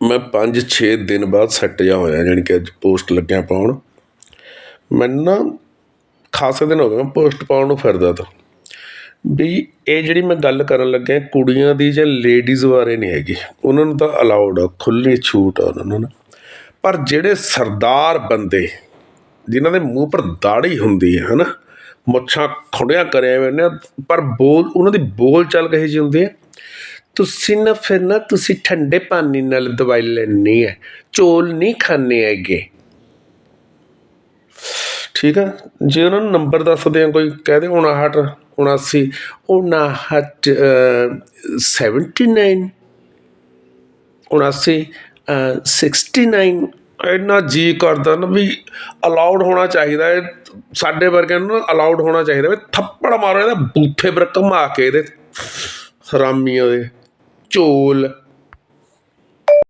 ਮੈਂ 5-6 ਦਿਨ ਬਾਅਦ ਸੈੱਟ ਜਿਹਾ ਹੋਇਆ, ਜਾਣੀ ਕਿ ਅੱਜ ਪੋਸਟ ਲੱਗਿਆ ਪਾਉਣ। ਮੈਨੂੰ ਨਾ ਖਾਸੇ ਦਿਨ ਹੋ ਗਏ, ਮੈਂ ਪੋਸਟ ਪਾਉਣ ਨੂੰ ਫਿਰਦਾ ਤਾ। ਵੀ ਇਹ ਜਿਹੜੀ ਮੈਂ ਗੱਲ ਕਰਨ ਲੱਗਿਆ, ਕੁੜੀਆਂ ਦੀ ਜਾਂ ਲੇਡੀਜ਼ ਬਾਰੇ ਨਹੀਂ ਹੈਗੀ। ਉਹਨਾਂ ਨੂੰ ਤਾਂ ਅਲਾਉਡ ਆ, ਖੁੱਲ੍ਹੀ ਛੂਟ ਆ ਉਹਨਾਂ ਨੂੰ ਨਾ। ਪਰ ਜਿਹੜੇ ਸਰਦਾਰ ਬੰਦੇ, ਜਿਨ੍ਹਾਂ ਦੇ ਮੂੰਹ ਪਰ ਦਾੜੀ ਹੁੰਦੀ ਹੈ ਹੈ ਨਾ ਮੁੱਛਾਂ ਖੁੰਡਿਆ ਕਰਿਆ ਹੋਏ ਨੇ, ਪਰ ਬੋਲ, ਉਹਨਾਂ ਦੀ ਬੋਲ ਚੱਲ ਕਹੀ ਜੀ ਹੁੰਦੀ ਹੈ ਤੁਸੀਂ ਨਾ ਫਿਰ ਨਾ ਤੁਸੀਂ ਠੰਡੇ ਪਾਣੀ ਨਾਲ ਦਵਾਈ ਲੈਣੀ ਹੈ ਚੋਲ ਨਹੀਂ ਖਾਣੇ ਹੈਗੇ। ਠੀਕ ਆ? ਜੇ ਉਹਨਾਂ ਨੂੰ ਨੰਬਰ ਦੱਸਦੇ ਆ ਕੋਈ ਕਹਦੇ 59 79 59 79 79 69 ਇੰਨਾ ਜੀ ਕਰਦਾ ਨਾ ਵੀ ਅਲਾਉਡ ਹੋਣਾ ਚਾਹੀਦਾ ਹੈ ਸਾਡੇ ਵਰਗਿਆਂ ਨੂੰ ਨਾ ਅਲਾਉਡ ਹੋਣਾ ਚਾਹੀਦਾ ਵੀ ਥੱਪੜ ਮਾਰੋ, ਇਹਦਾ ਬੂਥੇ ਪਰ ਘੁਮਾ ਕੇ ਇਹਦੇ ਹਰਾਮੀ ਉਹਦੇ tool